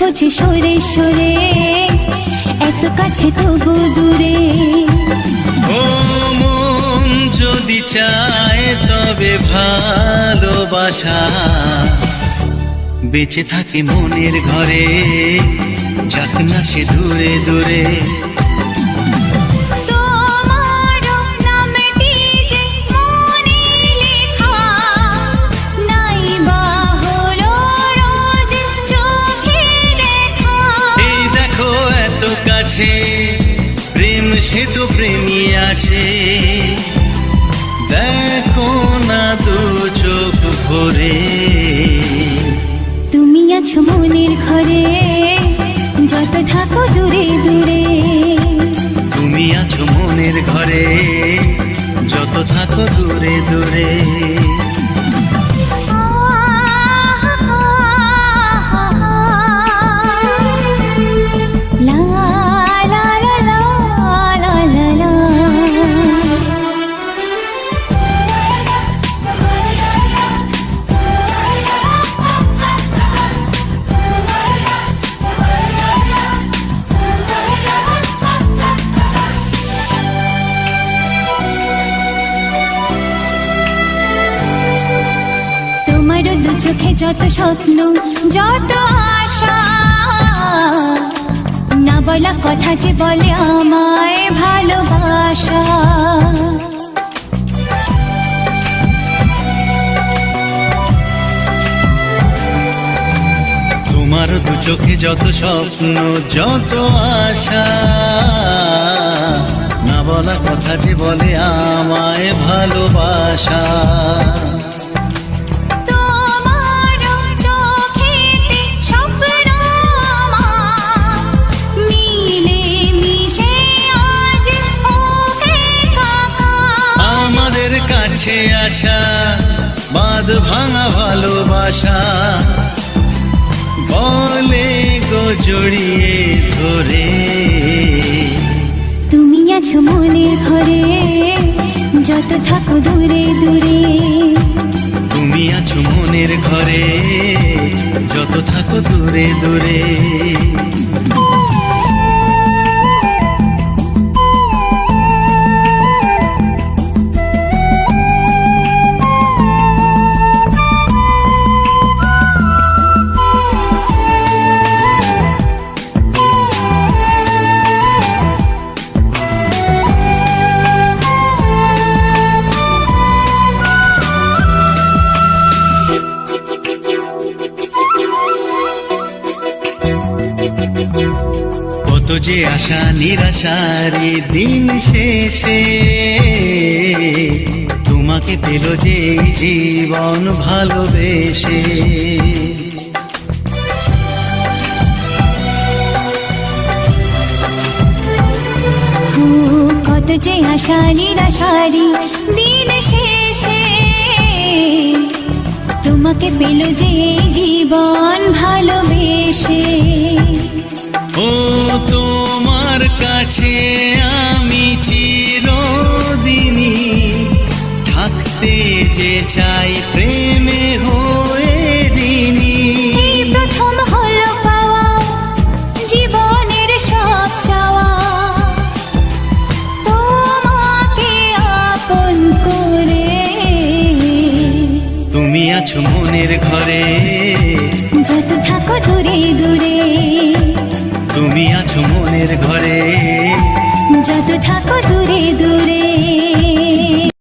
বুঝি সরে সরে, এত কাছে তবু দূরে। ও মন যদি চায় তবে ভালোবাসা। বেঁচে থাকে মনের ঘরে, যাক না সে দূরে দূরে। যত চোখে যত স্বপ্ন, যত আশা, না বলা কথা যে বলে আমায় ভালোবাসা। তোমার দু চোখে যত স্বপ্ন, যত আশা, না বলা কথা যে বলে আমায় ভালোবাসা। আসা বাদ ভাঙা ভালোবাসা। বলে গো জড়িয়ে ধরে। তুমি আছো মনের ঘরে যত থাকো দূরে দূরে। তুমি আছো মনের ঘরে যত থাকো দূরে দূরে। যে আশা নিরাশারে দিন শেষে, তোমাকে পেল যে জীবন ভালোবেসে। কত যে আশা নিরাশারি দিন শেষে, তোমাকে পেল যে জীবন ভালোবেসে। কাছে আমি চিরদিনই থাকতে যে চাই প্রেমে হয়ে ঋণী। প্রথম হলো পাওয়া জীবনের সব চাওয়া। তোমাকে আপন করে। তুমি আছো মনের ঘরে। যত থাকো দূরে দূরে। তুমি আছো মনের ঘরে। যত থাকো দূরে দূরে